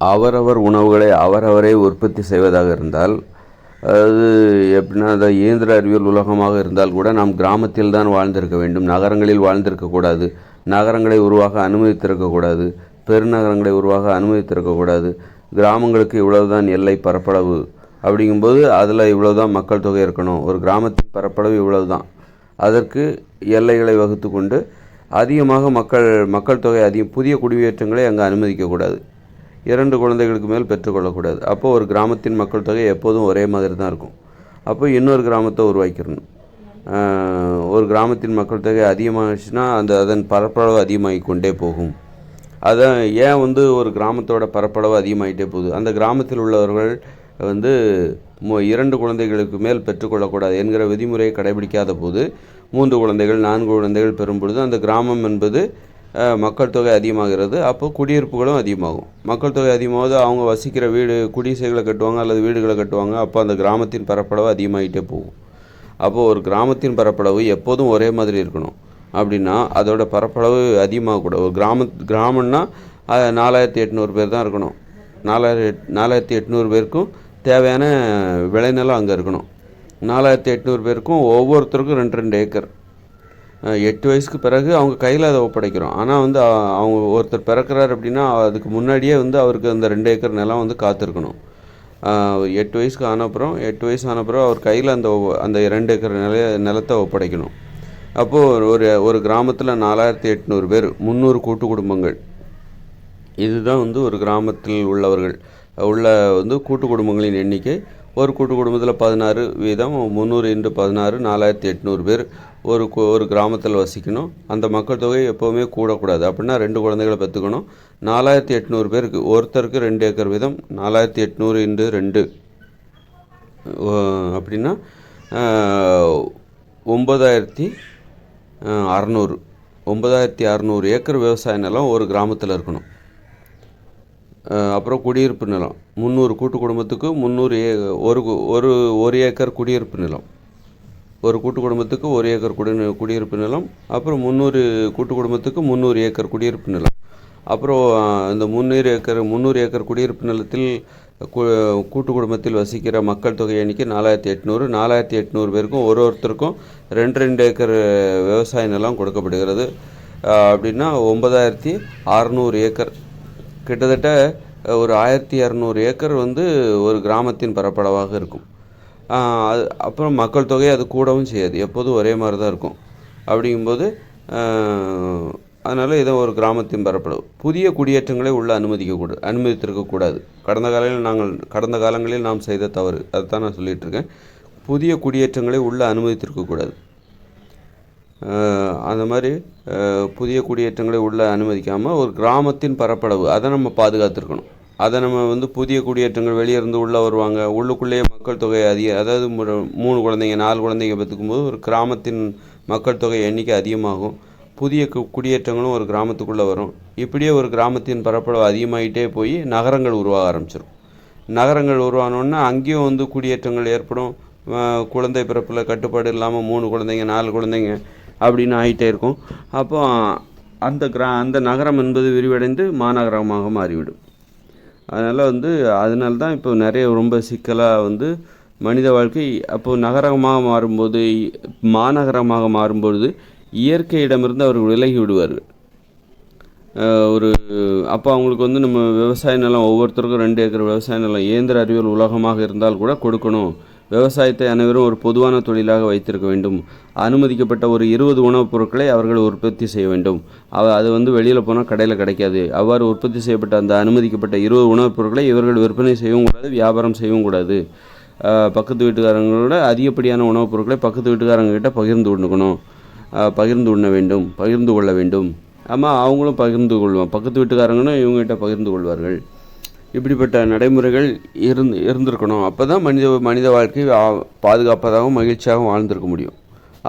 அவரவர் உணவுகளை அவரவரே உற்பத்தி செய்வதாக இருந்தால் அது எப்படின்னா அந்த இயந்திர அறிவியல் உலகமாக இருந்தால் கூட நாம் கிராமத்தில் தான் வாழ்ந்திருக்க வேண்டும். நகரங்களில் வாழ்ந்திருக்கக்கூடாது நகரங்களை உருவாக அனுமதித்திருக்கக்கூடாது பெருநகரங்களை உருவாக அனுமதித்திருக்கக்கூடாது கிராமங்களுக்கு இவ்வளவுதான் எல்லை பரப்பளவு. அப்படிங்கும்போது அதில் இவ்வளவுதான் மக்கள் தொகை இருக்கணும். ஒரு கிராமத்தின் பரப்பளவு இவ்வளவு தான் அதற்கு எல்லைகளை வகுத்து கொண்டு அதிகமாக மக்கள் மக்கள் தொகை அதிகம் புதிய குடியேற்றங்களை அங்கே அனுமதிக்கக்கூடாது இரண்டு குழந்தைகளுக்கு மேல் பெற்றுக்கொள்ளக்கூடாது. அப்போ ஒரு கிராமத்தின் மக்கள் தொகை எப்போதும் ஒரே மாதிரி தான் இருக்கும். அப்போ இன்னொரு கிராமத்தை உருவாக்கிடணும். ஒரு கிராமத்தின் மக்கள் தொகை அதிகமாகிடுச்சுன்னா அந்த அதன் பரப்பளவு அதிகமாகி கொண்டே போகும். அதான் ஏன் வந்து ஒரு கிராமத்தோட பரப்பளவு அதிகமாகிட்டே போகுது? அந்த கிராமத்தில் உள்ளவர்கள் வந்து இரண்டு குழந்தைகளுக்கு மேல் பெற்றுக்கொள்ளக்கூடாது என்கிற விதிமுறையை கடைபிடிக்காத போது மூன்று குழந்தைகள் நான்கு குழந்தைகள் பெறும் பொழுது அந்த கிராமம் என்பது மக்கள் தொகை அதிகமாகிறது. அப்போ குடியிருப்புகளும் அதிகமாகும். மக்கள் தொகை அதிகமாவது அவங்க வசிக்கிற வீடு குடிசைகளை கட்டுவாங்க அல்லது வீடுகளை கட்டுவாங்க. அப்போ அந்த கிராமத்தின் பரப்பளவு அதிகமாகிட்டே போகும். அப்போது ஒரு கிராமத்தின் பரப்பளவு எப்போதும் ஒரே மாதிரி இருக்கணும். அப்படின்னா அதோட பரப்பளவு அதிகமாகக்கூடாது ஒரு கிராம கிராமம்னா நாலாயிரத்தி எட்நூறு பேர் தான் இருக்கணும். நாலாயிரம் எட் நாலாயிரத்தி எட்நூறு பேருக்கும் தேவையான விளைநிலம் அங்கே இருக்கணும். நாலாயிரத்தி எட்நூறு பேருக்கும் ஒவ்வொருத்தருக்கும் ரெண்டு ரெண்டு ஏக்கர். எட்டு வயசுக்கு பிறகு அவங்க கையில் அதை ஒப்படைக்கிறோம். ஆனால் வந்து அவங்க ஒருத்தர் பிறக்கிறார் அப்படின்னா அதுக்கு முன்னாடியே வந்து அவருக்கு அந்த ரெண்டு ஏக்கர் நிலம் வந்து காத்திருக்கணும். எட்டு வயசுக்கு ஆனப்புறம் எட்டு வயசு ஆனப்புறம் அவர் கையில் அந்த அந்த இரண்டு ஏக்கர் நில நிலத்தை ஒப்படைக்கணும். அப்போது ஒரு ஒரு கிராமத்தில் நாலாயிரத்தி எட்நூறு பேர் முந்நூறு கூட்டு குடும்பங்கள். இதுதான் வந்து ஒரு கிராமத்தில் உள்ளவர்கள் உள்ள வந்து கூட்டு குடும்பங்களின் எண்ணிக்கை. ஒரு கூட்டு குடும்பத்தில் பதினாறு வீதம் முந்நூறு இன்ட்டு பதினாறு நாலாயிரத்தி எட்நூறு பேர் ஒரு ஒரு கிராமத்தில் வசிக்கணும். அந்த மக்கள் தொகை எப்போவுமே கூடக்கூடாது. அப்படின்னா ரெண்டு குழந்தைகளை பெற்றுக்கணும். நாலாயிரத்தி எட்நூறு பேருக்கு ஒருத்தருக்கு ரெண்டு ஏக்கர் வீதம் நாலாயிரத்தி எட்நூறு இன்ட்டு ரெண்டு. அப்படின்னா ஒம்பதாயிரத்தி அறநூறு. ஒம்பதாயிரத்தி அறநூறு ஏக்கர் விவசாய நிலம் ஒரு கிராமத்தில் இருக்கணும். அப்புறம் குடியிருப்பு நிலம். முந்நூறு கூட்டு குடும்பத்துக்கு முந்நூறு ஏ ஒரு கு- ஒரு ஒரு ஏக்கர் குடியிருப்பு நிலம். ஒரு கூட்டு குடும்பத்துக்கு ஒரு ஏக்கர் குடி குடியிருப்பு நிலம். அப்புறம் முந்நூறு கூட்டு குடும்பத்துக்கு முந்நூறு ஏக்கர் குடியிருப்பு நிலம். அப்புறம் இந்த முந்நூறு ஏக்கர் முந்நூறு ஏக்கர் குடியிருப்பு நிலத்தில் கு- கூட்டு குடும்பத்தில் வசிக்கிற மக்கள் தொகை எண்ணிக்கை நாலாயிரத்தி எட்நூறு. நாலாயிரத்தி எட்நூறு பேருக்கும் ஒரு ஒருத்தருக்கும் ரெண்டு ரெண்டு ஏக்கர் விவசாய நிலம் கொடுக்கப்படுகிறது. அப்படின்னா ஒன்பதாயிரத்தி அறநூறு ஏக்கர். கிட்டத்தட்ட ஒரு ஆயிரத்தி இரநூறு ஏக்கர் வந்து ஒரு கிராமத்தின் பரப்பளவாக இருக்கும். அது அப்புறம் மக்கள் தொகை அது கூடவும் செய்யாது. எப்போதும் ஒரே மாதிரி தான் இருக்கும். அப்படிங்கும்போது அதனால் இதை ஒரு கிராமத்தின் பரப்பளவு. புதிய குடியேற்றங்களை உள்ள அனுமதிக்கக்கூடாது அனுமதித்திருக்கக்கூடாது. கடந்த காலையில் நாங்கள் கடந்த காலங்களில் நாம் செய்த தவறு. அதுதான் நான் சொல்லிகிட்ருக்கேன். புதிய குடியேற்றங்களை உள்ளே அனுமதித்திருக்கக்கூடாது. அந்த மாதிரி புதிய குடியேற்றங்களை உள்ளே அனுமதிக்காமல் ஒரு கிராமத்தின் பரப்பளவு அதை நம்ம பாதுகாத்துருக்கணும். அதை நம்ம வந்து புதிய குடியேற்றங்கள் வெளியே இருந்து உள்ளே வருவாங்க. உள்ளுக்குள்ளேயே மக்கள் தொகை அதிக அதாவது மூணு குழந்தைங்க நாலு குழந்தைங்க பெற்றுக்கும் போது ஒரு கிராமத்தின் மக்கள் தொகை எண்ணிக்கை அதிகமாகும். புதிய கு- குடியேற்றங்களும் ஒரு கிராமத்துக்குள்ளே வரும். இப்படியே ஒரு கிராமத்தின் பரப்பளவு அதிகமாகிட்டே போய் நகரங்கள் உருவாக ஆரம்பிச்சிடும் நகரங்கள் உருவானோன்னா அங்கேயும் வந்து குடியேற்றங்கள் ஏற்படும். குழந்தை பிறப்பில் கட்டுப்பாடு இல்லாமல் மூணு குழந்தைங்க நாலு குழந்தைங்க அப்படின்னு ஆகிட்டே இருக்கும். அப்போ அந்த கிரா அந்த நகரம் என்பது விரிவடைந்து மாநகரமாக மாறிவிடும். அதனால் வந்து அதனால தான் இப்போ நிறைய ரொம்ப சிக்கலாக வந்து மனித வாழ்க்கை அப்போது நகரமாக மாறும்போது மாநகரமாக மாறும்பொழுது இயற்கையிடமிருந்து அவர்கள் விலகி விடுவார்கள். ஒரு அப்போ அவங்களுக்கு வந்து நம்ம விவசாய நிலம் ஒவ்வொருத்தருக்கும் ரெண்டு ஏக்கர் விவசாய நிலம் இயந்திர அறிவியல் உலகமாக இருந்தால் கூட கொடுக்கணும். விவசாயத்தை அனைவரும் ஒரு பொதுவான தொழிலாக வைத்திருக்க வேண்டும். அனுமதிக்கப்பட்ட ஒரு இருபது உணவுப் பொருட்களை அவர்கள் உற்பத்தி செய்ய வேண்டும். அவ அது வந்து வெளியில் போனால் கடையில் கிடைக்காது. அவ்வாறு உற்பத்தி செய்யப்பட்ட அந்த அனுமதிக்கப்பட்ட இருபது உணவுப் பொருட்களை இவர்கள் விற்பனை செய்யவும் கூடாது வியாபாரம் செய்யவும் கூடாது. பக்கத்து வீட்டுக்காரங்களோட அதிகப்படியான உணவுப் பொருட்களை பக்கத்து வீட்டுக்காரங்க கிட்ட பகிர்ந்து உண்ணுக்கணும் பகிர்ந்து உண்ண வேண்டும் பகிர்ந்து கொள்ள வேண்டும். ஆமாம் அவங்களும் பகிர்ந்து கொள்வான் பக்கத்து வீட்டுக்காரங்களும் இவங்ககிட்ட பகிர்ந்து கொள்வார்கள். இப்படிப்பட்ட நடைமுறைகள் இருந்து இருந்திருக்கணும். அப்போ தான் மனித மனித வாழ்க்கை பாதுகாப்பதாகவும் மகிழ்ச்சியாகவும் வாழ்ந்திருக்க முடியும்.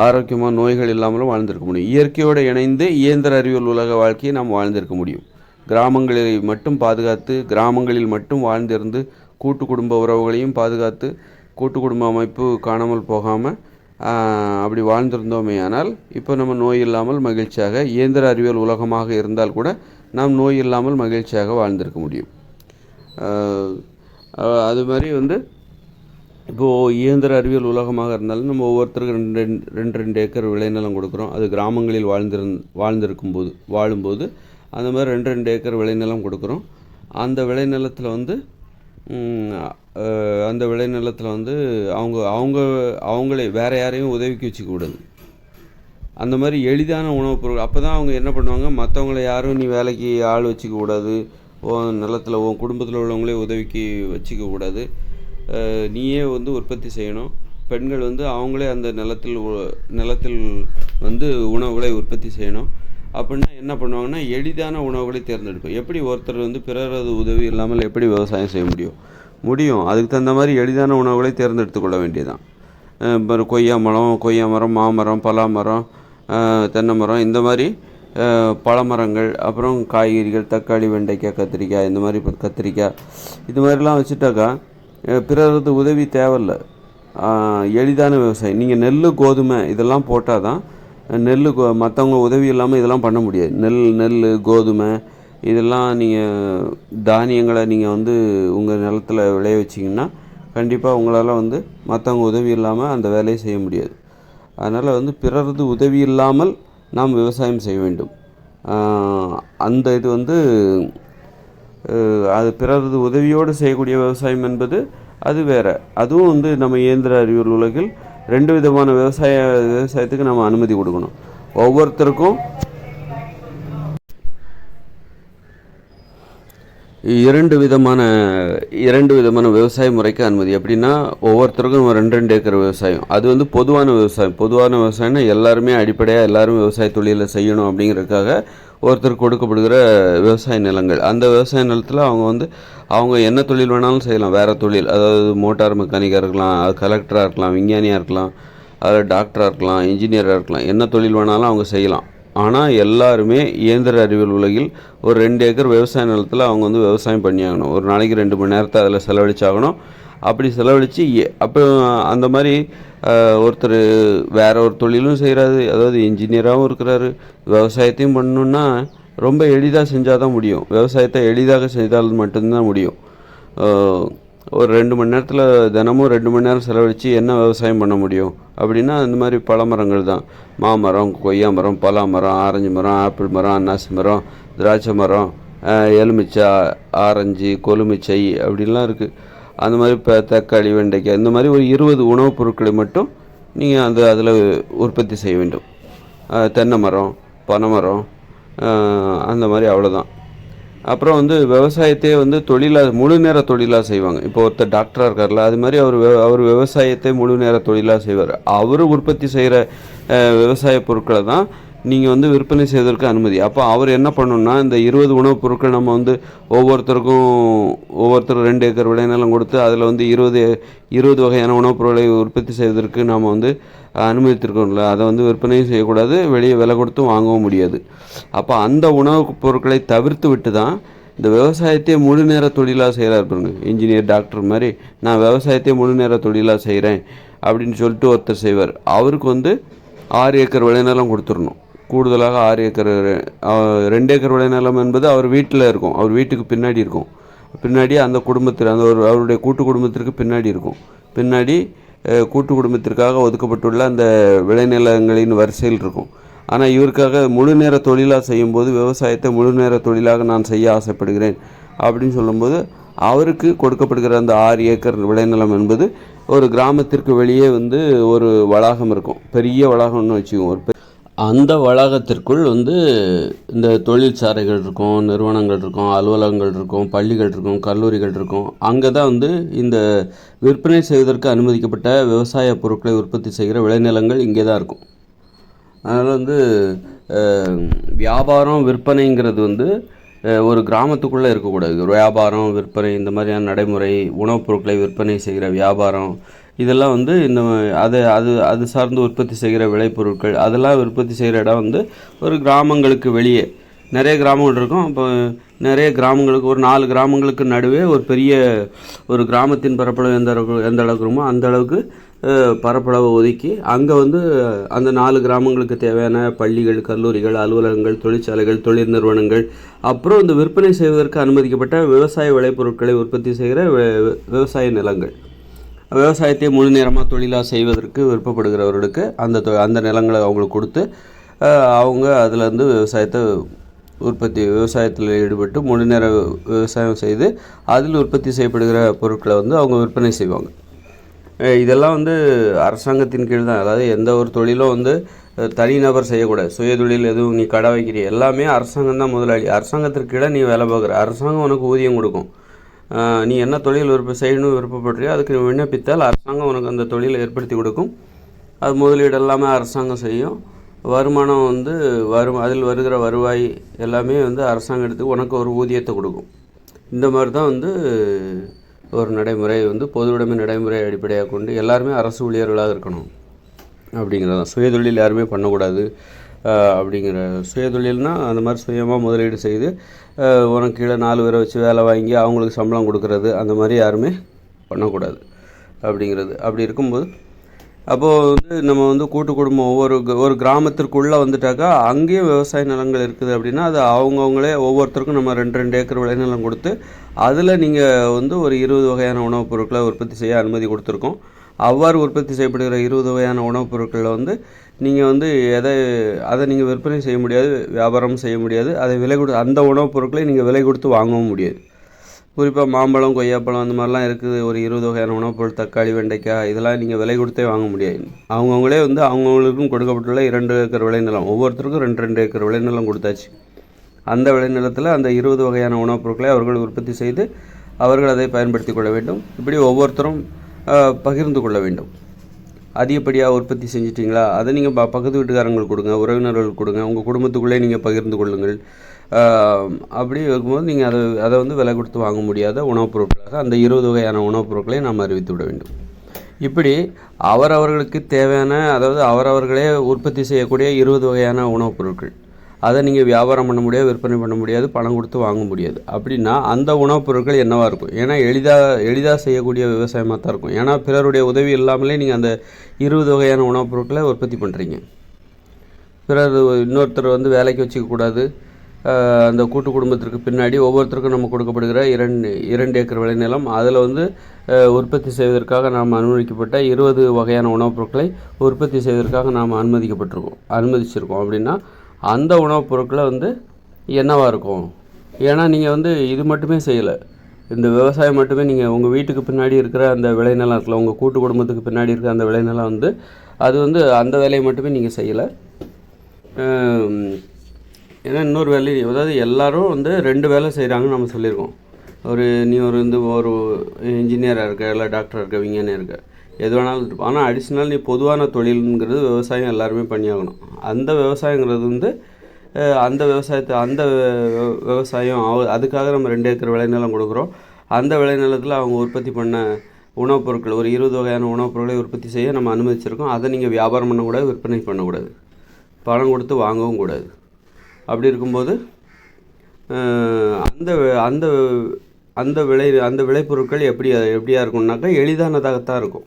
ஆரோக்கியமாக நோய்கள் இல்லாமலும் வாழ்ந்திருக்க முடியும். இயற்கையோடு இணைந்து இயந்திர அறிவியல் உலக வாழ்க்கையை நாம் வாழ்ந்திருக்க முடியும். கிராமங்களை மட்டும் பாதுகாத்து கிராமங்களில் மட்டும் வாழ்ந்திருந்து கூட்டு குடும்ப உறவுகளையும் பாதுகாத்து கூட்டு குடும்ப அமைப்பு காணாமல் போகாமல் அப்படி வாழ்ந்திருந்தோமே ஆனால் இப்போ நம்ம நோய் இல்லாமல் மகிழ்ச்சியாக இயந்திர அறிவியல் உலகமாக இருந்தால் கூட நாம் நோய் இல்லாமல் மகிழ்ச்சியாக வாழ்ந்திருக்க முடியும். அது மாதிரி வந்து இப்போது இயந்திர அறிவியல் உலகமாக இருந்தாலும் நம்ம ஒவ்வொருத்தருக்கும் ரெண்டு ரெண்டு ரெண்டு ரெண்டு ஏக்கர் விளைநிலம் கொடுக்குறோம். அது கிராமங்களில் வாழ்ந்திருந் வாழ்ந்திருக்கும் போது வாழும்போது அந்த மாதிரி ரெண்டு ரெண்டு ஏக்கர் விளைநிலம் கொடுக்குறோம். அந்த விளைநிலத்தில் வந்து அந்த விளைநிலத்தில் வந்து அவங்க அவங்க அவங்களே வேறு யாரையும் உதவிக்கு வச்சுக்கூடாது அந்த மாதிரி எளிதான உணவுப் பொருள் அப்போ தான் அவங்க என்ன பண்ணுவாங்க? மற்றவங்கள யாரும் நீ வேலைக்கு ஆள் வச்சுக்க கூடாது. உன் நிலத்தில் உன் குடும்பத்தில் உள்ளவங்களே உதவிக்கு வச்சுக்க கூடாது. நீயே வந்து உற்பத்தி செய்யணும். பெண்கள் வந்து அவங்களே அந்த நிலத்தில் நிலத்தில் வந்து உணவுகளை உற்பத்தி செய்யணும். அப்படின்னா என்ன பண்ணுவாங்கன்னா எளிதான உணவுகளை தேர்ந்தெடுக்கும். எப்படி ஒருத்தர் வந்து பிறரது உதவி இல்லாமல் எப்படி விவசாயம் செய்ய முடியும்? முடியும். அதுக்கு தகுந்த மாதிரி எளிதான உணவுகளை தேர்ந்தெடுத்து கொள்ள வேண்டியதுதான். இப்போ கொய்யா மரம் கொய்யா மரம் மாமரம் பலாமரம் தென்னை மரம் இந்த மாதிரி பழமரங்கள் அப்புறம் காய்கறிகள் தக்காளி வெண்டைக்காய் கத்திரிக்காய் இந்த மாதிரி இப்போ கத்திரிக்காய் இது மாதிரிலாம் வச்சுட்டாக்கா அஹ் பிறரது உதவி தேவையில்ல. எளிதான விவசாயம். நீங்கள் நெல் கோதுமை இதெல்லாம் போட்டால் தான் நெல் கோ மற்றவங்க உதவி இல்லாமல் இதெல்லாம் பண்ண முடியாது. நெல் நெல் கோதுமை இதெல்லாம் நீங்கள் தானியங்களை நீங்கள் வந்து உங்கள் நிலத்தில் விளைய வச்சிங்கன்னா கண்டிப்பாக உங்களால் வந்து மற்றவங்க உதவி இல்லாமல் அந்த வேலையை செய்ய முடியாது. அதனால் வந்து பிறரது உதவி இல்லாமல் நாம் விவசாயம் செய்ய வேண்டும். அந்த இது வந்து அது பிறரது உதவியோடு செய்யக்கூடிய விவசாயம் என்பது அது வேற. அதுவும் வந்து நம்ம இயந்திர அறிவியல் உலகில் ரெண்டு விதமான விவசாய விவசாயத்துக்கு நம்ம அனுமதி கொடுக்கணும். ஒவ்வொருத்தருக்கும் இரண்டு விதமான இரண்டு விதமான விவசாய முறைக்கு அனுமதி. எப்படின்னா ஒவ்வொருத்தருக்கும் ரெண்டு ரெண்டு ஏக்கர் விவசாயம். அது வந்து பொதுவான விவசாயம். பொதுவான விவசாயம்னா எல்லாருமே அடிப்படையாக எல்லாரும் விவசாய தொழிலை செய்யணும் அப்படிங்கிறதுக்காக ஒருத்தருக்கு கொடுக்கப்படுகிற விவசாய நிலங்கள். அந்த விவசாய நிலத்தில் அவங்க வந்து அவங்க என்ன தொழில் வேணாலும் செய்யலாம். வேறு தொழில். அதாவது மோட்டார் மெக்கானிக்காக இருக்கலாம் அது கலெக்டராக இருக்கலாம் விஞ்ஞானியாக இருக்கலாம் அதில் டாக்டராக இருக்கலாம் இன்ஜினியராக இருக்கலாம். என்ன தொழில் வேணாலும் அவங்க செய்யலாம். ஆனால் எல்லாருமே இயந்திர அறிவியல் உலகில் ஒரு ரெண்டு ஏக்கர் விவசாய நிலத்தில் அவங்க வந்து விவசாயம் பண்ணியாகணும். ஒரு நாளைக்கு ரெண்டு மணி நேரத்தை அதில் செலவழிச்சாகணும். அப்படி செலவழித்து அப்போ அந்த மாதிரி ஒருத்தர் வேற ஒரு தொழிலும் செய்கிறாரு அதாவது இன்ஜினியராகவும் இருக்கிறாரு. விவசாயத்தையும் பண்ணணுன்னா ரொம்ப எளிதாக செஞ்சால் தான் முடியும். விவசாயத்தை எளிதாக செய்தால் மட்டும்தான் முடியும். ஒரு ரெண்டு மணி நேரத்தில் தினமும் ரெண்டு மணி நேரம் செலவழித்து என்ன விவசாயம் பண்ண முடியும்? அப்படின்னா இந்த மாதிரி பழமரங்கள் தான். மாமரம் கொய்யா மரம் பலா மரம் ஆரஞ்சு மரம் ஆப்பிள் மரம் அன்னாசி மரம் திராட்சை மரம் எலுமிச்சை ஆரஞ்சு கொலுமிச்சை அப்படின்லாம் இருக்குது அந்த மாதிரி இப்போ தக்காளி வெண்டைக்காய் இந்த மாதிரி ஒரு இருபது உணவுப் பொருட்களை மட்டும் நீங்கள் அந்த அதில் உற்பத்தி செய்ய வேண்டும். தென்னை மரம் பனைமரம் அந்த மாதிரி அவ்வளோதான் அப்புறம் வந்து விவசாயத்தையே வந்து தொழிலாக முழு நேர தொழிலாக செய்வாங்க. இப்போ ஒருத்தர் டாக்டராக இருக்கார்ல அது மாதிரி அவர் அவர் விவசாயத்தை முழு நேர தொழிலாக செய்வார். அவர் உற்பத்தி செய்கிற விவசாய பொருட்களை தான் நீங்கள் வந்து விற்பனை செய்வதற்கு அனுமதி. அப்போ அவர் என்ன பண்ணணும்னா இந்த இருபது உணவுப் பொருட்கள் நம்ம வந்து ஒவ்வொருத்தருக்கும் ஒவ்வொருத்தரும் ரெண்டு ஏக்கர் விளைநிலம் கொடுத்து அதில் வந்து இருபது இருபது வகையான உணவுப் பொருட்களை உற்பத்தி செய்வதற்கு நாம் வந்து அனுமதித்திருக்கோம்ல. அதை வந்து விற்பனையும் செய்யக்கூடாது வெளியே விலை கொடுத்தும் வாங்கவும் முடியாது. அப்போ அந்த உணவுப் பொருட்களை தவிர்த்து விட்டு தான் இந்த விவசாயத்தையே முழு நேர தொழிலாக செய்கிறார் இருப்பாங்க இன்ஜினியர் டாக்டர் மாதிரி நான் விவசாயத்தையே முழு நேர தொழிலாக செய்கிறேன் அப்படின்னு சொல்லிட்டு ஒருத்தர் செய்வார். அவருக்கு வந்து ஆறு ஏக்கர் விளைநிலம் கொடுத்துடணும். கூடுதலாக ஆறு ஏக்கர் ரெண்டு ஏக்கர் விளைநிலம் என்பது அவர் வீட்டில் இருக்கும். அவர் வீட்டுக்கு பின்னாடி இருக்கும். பின்னாடி அந்த குடும்பத்தில் அந்த ஒரு அவருடைய கூட்டு குடும்பத்திற்கு பின்னாடி இருக்கும். பின்னாடி கூட்டு குடும்பத்திற்காக ஒதுக்கப்பட்டுள்ள அந்த விளைநிலங்களின் வரிசையில் இருக்கும். ஆனால் இவருக்காக முழு நேர தொழிலாக செய்யும்போது விவசாயத்தை முழு நேர தொழிலாக நான் செய்ய ஆசைப்படுகிறேன் அப்படின்னு சொல்லும்போது அவருக்கு கொடுக்கப்படுகிற அந்த ஆறு ஏக்கர் விளைநிலம் என்பது ஒரு கிராமத்திற்கு வெளியே வந்து ஒரு வளாகம் இருக்கும். பெரிய வளாகம்னு வச்சுக்கோங்க. ஒரு அந்த வளாகத்திற்குள் வந்து இந்த தொழிற்சாலைகள் இருக்கும் நிறுவனங்கள் இருக்கும் அலுவலகங்கள் இருக்கும் பள்ளிகள் இருக்கும் கல்லூரிகள் இருக்கும். அங்கே தான் வந்து இந்த விற்பனை செய்வதற்கு அனுமதிக்கப்பட்ட விவசாய பொருட்களை உற்பத்தி செய்கிற விளைநிலங்கள் இங்கே தான் இருக்கும். அதனால் வந்து வியாபாரம் விற்பனைங்கிறது வந்து ஒரு கிராமத்துக்குள்ளே இருக்கக்கூடாது. வியாபாரம் விற்பனை இந்த மாதிரியான நடைமுறை உணவுப் பொருட்களை விற்பனை செய்கிற வியாபாரம் இதெல்லாம் வந்து இந்த அது அது அது சார்ந்து உற்பத்தி செய்கிற விளைபொருட்கள் அதெல்லாம் உற்பத்தி செய்கிற இடம் வந்து ஒரு கிராமங்களுக்கு வெளியே. நிறைய கிராமங்கள் இருக்கும். அப்போ நிறைய கிராமங்களுக்கு ஒரு நாலு கிராமங்களுக்கு நடுவே ஒரு பெரிய ஒரு கிராமத்தின் பரப்பளவு எந்த அளவுக்கு எந்த அளவுக்கு இருக்குமோ அந்த அளவுக்கு பரப்பளவை ஒதுக்கி அங்கே வந்து அந்த நாலு கிராமங்களுக்கு தேவையான பள்ளிகள் கல்லூரிகள் அலுவலகங்கள் தொழிற்சாலைகள் தொழில் நிறுவனங்கள் அப்புறம் இந்த விற்பனை செய்வதற்கு அனுமதிக்கப்பட்ட விவசாய விளைபொருட்களை உற்பத்தி செய்கிற விவசாய நிலங்கள். விவசாயத்தை முழு நேரமாக தொழிலாக செய்வதற்கு விருப்பப்படுகிறவர்களுக்கு அந்த தொ- அந்த நிலங்களை அவங்களுக்கு கொடுத்து அவங்க அதுலேருந்து விவசாயத்தை உற்பத்தி விவசாயத்தில் ஈடுபட்டு முழு நேர விவசாயம் செய்து அதில் உற்பத்தி செய்யப்படுகிற பொருட்களை வந்து அவங்க விற்பனை செய்வாங்க. இதெல்லாம் வந்து அரசாங்கத்தின் கீழ் தான். அதாவது எந்த ஒரு தொழிலும் வந்து தனிநபர் செய்யக்கூடாது. சுய தொழில் எதுவும் நீ கடை வைக்கிறீ எல்லாமே அரசாங்கம் தான் முதலாளி. அரசாங்கத்திற்கு கீழே நீ வேலை பார்க்குற. அரசாங்கம் உனக்கு ஊதியம் கொடுக்கும். நீ என்ன தொழில் விருப்ப செய்யணும் விருப்பப்படுறியோ அதுக்கு நீ விண்ணப்பித்தால் அரசாங்கம் உனக்கு அந்த தொழிலை ஏற்படுத்தி கொடுக்கும். அது முதலீடு எல்லாமே அரசாங்கம் செய்யும். வருமானம் வந்து வரும் அதில் வருகிற வருவாய் எல்லாமே வந்து அரசாங்கத்துக்கு உனக்கு ஒரு ஊதியத்தை கொடுக்கும். இந்த மாதிரி தான் வந்து ஒரு நடைமுறை வந்து பொதுவுடைமை நடைமுறை அடிப்படையாக கொண்டு எல்லாருமே அரசு ஊழியர்களாக இருக்கணும். அப்படிங்கிறது தான் சுயதொழில் யாருமே பண்ணக்கூடாது. அப்படிங்கிற சுயதொழில்னால் அந்த மாதிரி சுயமாக முதலீடு செய்து உனக்கு கீழே நாலு பேரை வச்சு வேலை வாங்கி அவங்களுக்கு சம்பளம் கொடுக்கறது அந்த மாதிரி யாருமே பண்ணக்கூடாது அப்படிங்கிறது. அப்படி இருக்கும்போது அப்போது வந்து நம்ம வந்து கூட்டு குடும்பம் ஒவ்வொரு ஒரு கிராமத்திற்குள்ளே வந்துட்டாக்கா அங்கேயும் விவசாய நிலங்கள் இருக்குது அப்படின்னா அது அவங்கவுங்களே ஒவ்வொருத்தருக்கும் நம்ம ரெண்டு ரெண்டு ஏக்கர் விளைநிலம் கொடுத்து அதில் நீங்கள் வந்து ஒரு இருபது வகையான உணவுப் பொருட்களை உற்பத்தி செய்ய அனுமதி கொடுத்துருக்கோம். அவ்வாறு உற்பத்தி செய்யப்படுகிற இருபது வகையான உணவுப் பொருட்களில் வந்து நீங்கள் வந்து எதை அதை நீங்கள் விற்பனை செய்ய முடியாது வியாபாரம் செய்ய முடியாது. அதை விலை கொடு அந்த உணவுப் பொருட்களை நீங்கள் விலை கொடுத்து வாங்கவும் முடியாது. குறிப்பாக மாம்பழம் கொய்யாப்பழம் அந்த மாதிரிலாம் இருக்குது. ஒரு இருபது வகையான உணவுப் பொருள் தக்காளி வெண்டைக்காய் இதெல்லாம் நீங்கள் விலை கொடுத்தே வாங்க முடியாது. அவங்கவுங்களே வந்து அவங்கவுங்களுக்கும் கொடுக்கப்பட்டுள்ள இரண்டு ஏக்கர் விளைநிலம் ஒவ்வொருத்தருக்கும் ரெண்டு ரெண்டு ஏக்கர் விளைநிலம் கொடுத்தாச்சு. அந்த விளைநிலத்தில் அந்த இருபது வகையான உணவுப் பொருட்களை அவர்கள் உற்பத்தி செய்து அவர்கள் அதை பயன்படுத்தி கொள்ள வேண்டும். இப்படி ஒவ்வொருத்தரும் பகிர்ந்து கொள்ள வேண்டும். அதிகப்படியாக உற்பத்தி செஞ்சிட்டிங்களா? அதை நீங்கள் ப பக்கத்து வீட்டுக்காரங்களுக்கு கொடுங்க உறவினர்களுக்கு கொடுங்க உங்கள் குடும்பத்துக்குள்ளே நீங்கள் பகிர்ந்து கொள்ளுங்கள். அப்படி இருக்கும்போது நீங்கள் அதை அதை வந்து விலை கொடுத்து வாங்க முடியாத உணவுப் பொருட்களாக அந்த இருபது வகையான உணவுப் பொருட்களை நாம் அறிவித்து விட வேண்டும். இப்படி அவரவர்களுக்கு தேவையான அதாவது அவரவர்களே உற்பத்தி செய்யக்கூடிய இருபது வகையான உணவுப் பொருட்கள். அதை நீங்கள் வியாபாரம் பண்ண முடியாது விற்பனை பண்ண முடியாது பணம் கொடுத்து வாங்க முடியாது. அப்படின்னா அந்த உணவுப் பொருட்கள் என்னவாக இருக்கும்? ஏன்னா எளிதாக எளிதாக செய்யக்கூடிய விவசாயமாக தான் இருக்கும். ஏன்னா பிறருடைய உதவி இல்லாமலே நீங்கள் அந்த இருபது வகையான உணவுப் பொருட்களை உற்பத்தி பண்ணுறீங்க பிறர் இன்னொருத்தர் வந்து வேலைக்கு வச்சுக்கக்கூடாது அந்த கூட்டு குடும்பத்திற்கு பின்னாடி ஒவ்வொருத்தருக்கும் நம்ம கொடுக்கப்படுகிற இரண்டு இரண்டு ஏக்கர் விளைநிலம் அதில் வந்து உற்பத்தி செய்வதற்காக நாம் அனுமதிக்கப்பட்ட இருபது வகையான உணவுப் பொருட்களை உற்பத்தி செய்வதற்காக நாம் அனுமதிக்கப்பட்டிருக்கோம் அனுமதிச்சிருக்கோம். அப்படின்னா அந்த உணவுப் பொருட்களை வந்து என்னவாக இருக்கும்? ஏன்னா நீங்கள் வந்து இது மட்டுமே செய்யலை. இந்த விவசாயம் மட்டுமே நீங்கள் உங்கள் வீட்டுக்கு பின்னாடி இருக்கிற அந்த விளைநிலம் இருக்குல்ல உங்கள் கூட்டு குடும்பத்துக்கு பின்னாடி இருக்கிற அந்த விளைநிலம் வந்து அது வந்து அந்த வேலையை மட்டுமே நீங்கள் செய்யலை. ஏன்னா இன்னொரு வேலை அதாவது எல்லோரும் வந்து ரெண்டு வேலை செய்கிறாங்கன்னு நம்ம சொல்லியிருக்கோம். ஒரு நீ ஒரு வந்து ஒரு இன்ஜினியராக இருக்க இல்லை டாக்டராக இருக்க விஞ்ஞானியாக இருக்க. எது வேணாலும் இருப்போம் ஆனால் அடிஷ்னல் நீ பொதுவான தொழிலுங்கிறது விவசாயம் எல்லாருமே பண்ணியாகணும். அந்த விவசாயங்கிறது வந்து அந்த விவசாயத்தை அந்த விவசாயம் அவ- அதுக்காக நம்ம ரெண்டு ஏக்கர் விளைநிலம் கொடுக்குறோம். அந்த விளைநிலத்தில் அவங்க உற்பத்தி பண்ண உணவுப் பொருட்கள் ஒரு இருபது வகையான உணவுப் பொருட்களை உற்பத்தி செய்ய நம்ம அனுமதிச்சிருக்கோம். அதை நீங்கள் வியாபாரம் பண்ணக்கூடாது விற்பனை பண்ணக்கூடாது. பணம் கொடுத்து வாங்கவும் கூடாது. அப்படி இருக்கும்போது அந்த அந்த அந்த விளை அந்த விளைபொருட்கள் எப்படி எப்படியா இருக்கும்னாக்கா எளிதானதாகத்தான் இருக்கும்.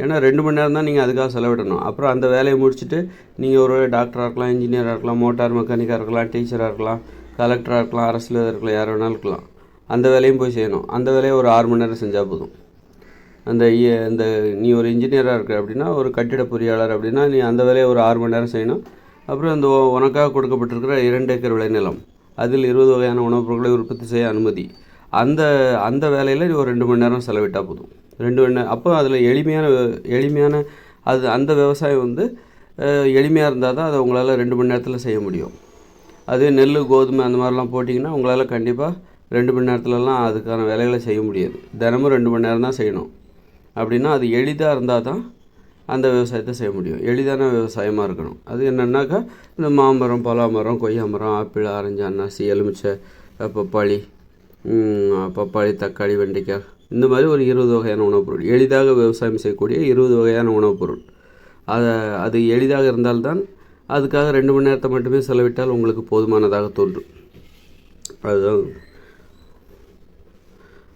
ஏன்னா ரெண்டு மணி நேரம் தான் நீங்கள் அதுக்காக செலவிடணும். அப்புறம் அந்த வேலையை முடிச்சுட்டு நீங்கள் ஒரு டாக்டராக இருக்கலாம் இன்ஜினியராக இருக்கலாம் மோட்டார் மெக்கானிக்காக இருக்கலாம் டீச்சராக இருக்கலாம் கலெக்டராக இருக்கலாம் அரசில் இருக்கலாம் யார் வேணாலும் இருக்கலாம். அந்த வேலையும் போய் செய்யணும். அந்த வேலையை ஒரு ஆறு மணி நேரம் செஞ்சால் போதும். அந்த இ- இந்த நீ ஒரு இன்ஜினியராக இருக்க அப்படின்னா ஒரு கட்டிட பொறியாளர் அப்படின்னா நீ அந்த வேலையை ஒரு ஆறு மணி நேரம் செய்யணும். அப்புறம் இந்த உனக்காக கொடுக்கப்பட்டிருக்கிற இரண்டு ஏக்கர் விளைநிலம் அதில் இருபது வகையான உணவுப் பொருட்களை உற்பத்தி செய்ய அனுமதி. அந்த அந்த வேலையில் நீ ஒரு ரெண்டு மணி நேரம் செலவிட்டால் போதும். ரெண்டு மணி நேரம் அப்போ அதில் எளிமையான எளிமையான அது அந்த விவசாயம் வந்து எளிமையாக இருந்தால் தான் அதை உங்களால் ரெண்டு மணி நேரத்தில் செய்ய முடியும். அதே நெல் கோதுமை அந்த மாதிரிலாம் போட்டிங்கன்னா உங்களால் கண்டிப்பாக ரெண்டு மணி நேரத்துலலாம் அதுக்கான வேலைகளை செய்ய முடியாது. தினமும் ரெண்டு மணி நேரம் தான் செய்யணும். அப்படின்னா அது எளிதாக இருந்தால் தான் அந்த விவசாயத்தை செய்ய முடியும். எளிதான விவசாயமாக இருக்கணும். அது என்னென்னாக்கா இந்த மாமரம் பலாமரம் கொய்யா மரம் ஆப்பிள் ஆரஞ்சு அன்னாசி எலுமிச்சை பப்பாளி பப்பாளி தக்காளி வெண்டைக்காய் இந்த மாதிரி ஒரு இருபது வகையான உணவுப் பொருள். எளிதாக விவசாயம் செய்யக்கூடிய இருபது வகையான உணவுப் பொருள். அதை அது எளிதாக இருந்தால்தான் அதுக்காக ரெண்டு மணி நேரத்தை மட்டுமே செலவிட்டால் உங்களுக்கு போதுமானதாக தோன்றும். அதுதான்.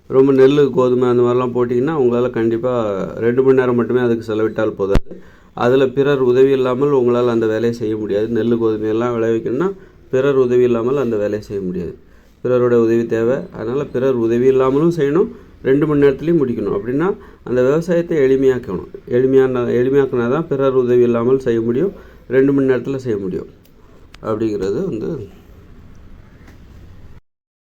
ரொம்ப நெல் கோதுமை அந்த மாதிரிலாம் போட்டிங்கன்னா உங்களால் கண்டிப்பாக ரெண்டு மணி நேரம் மட்டுமே அதுக்கு செலவிட்டால் போதாது. அதில் பிறர் உதவி இல்லாமல் உங்களால் அந்த வேலையை செய்ய முடியாது. நெல் கோதுமை எல்லாம் விளைவிக்கணும்னா பிறர் உதவி இல்லாமல் அந்த வேலையை செய்ய முடியாது. பிறருடைய உதவி தேவை. அதனால் பிறர் உதவி இல்லாமலும் செய்யணும். ரெண்டு மணி நேரத்துலையும் முடிக்கணும். அப்படின்னா அந்த விவசாயத்தை எளிமையாக்கணும். எளிமையான எளிமையாக்கினா தான் பிறர் உதவி இல்லாமல் செய்ய முடியும். ரெண்டு மணி நேரத்தில் செய்ய முடியும். அப்படிங்கிறது வந்து